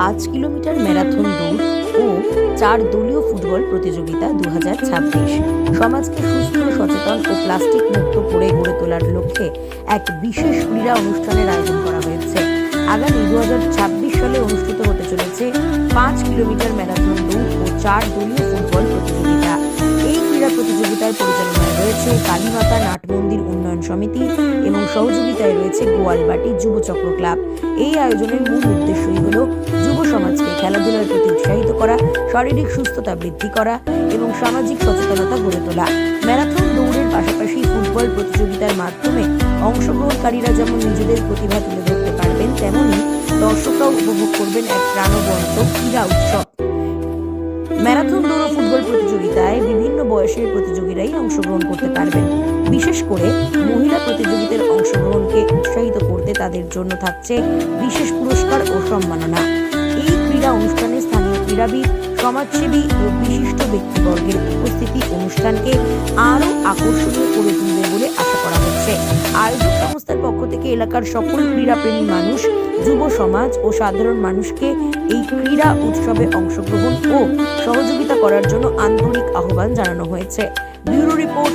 পাঁচ kilometre marathon দৌড় ও চার দলীয় ফুটবল প্রতিযোগিতা দু হাজার ছাব্বিশ। সমাজকে সুস্থ, সচেতন ও প্লাস্টিক মুক্ত করে গড়ে তোলার লক্ষ্যে এক বিশেষ ক্রীড়া অনুষ্ঠানের আয়োজন করা হয়েছে। আগামী দু হাজার ছাব্বিশ সালে অনুষ্ঠিত হতে চলেছে পাঁচ কিলোমিটার ম্যারাথন দৌড় ও চার দলীয় ফুটবল প্রতিযোগিতা। এই ক্রীড়া প্রতিযোগিতার পরিচালনায় রয়েছে কালীমাতা নাট মন্দির উন্নয়ন সমিতি এবং সহযোগিতায় রয়েছে গোয়ালবাটি যুবচক্র ক্লাব। এই আয়োজনের মূল উদ্দেশ্যই হল খেলাধুলার প্রতি উৎসাহিত করা, শারীরিক সুস্থতা বৃদ্ধি করা এবং সামাজিক সচেতনতা গড়ে তোলা। ম্যারাথন দৌড়ের পাশাপাশি ফুটবল প্রতিযোগিতার মাধ্যমে অংশগ্রহণকারীরা যেমন নিজেদের প্রতিভা তুলে ধরতে পারবেন, তেমনি দর্শকরাও উপভোগ করবেন এক প্রাণবন্ত ক্রীড়া উৎসব। ম্যারাথন দৌড় ফুটবল প্রতিযোগিতায় বিভিন্ন বয়সের প্রতিযোগীরাই অংশগ্রহণ করতে পারবেন। বিশেষ করে মহিলা প্রতিযোগীদের অংশগ্রহণকে উৎসাহিত করতে তাদের জন্য থাকছে বিশেষ পুরস্কার ও সম্মাননা। ক্রীড়াবিদ, সমাজসেবী ও বিশিষ্ট ব্যক্তিবর্গের উপস্থিতি অনুষ্ঠানকে আরও আকর্ষণীয় করে তুলবে বলে আশা করা হচ্ছে। আয়োজক সংস্থার পক্ষ থেকে এলাকার সকল ক্রীড়াপ্রেমী মানুষ, যুব সমাজ ও সাধারণ মানুষকে এই ক্রীড়া উৎসবে অংশগ্রহণ ও সহযোগিতা করার জন্য আন্তরিক আহ্বান জানানো হয়েছে। Bureau report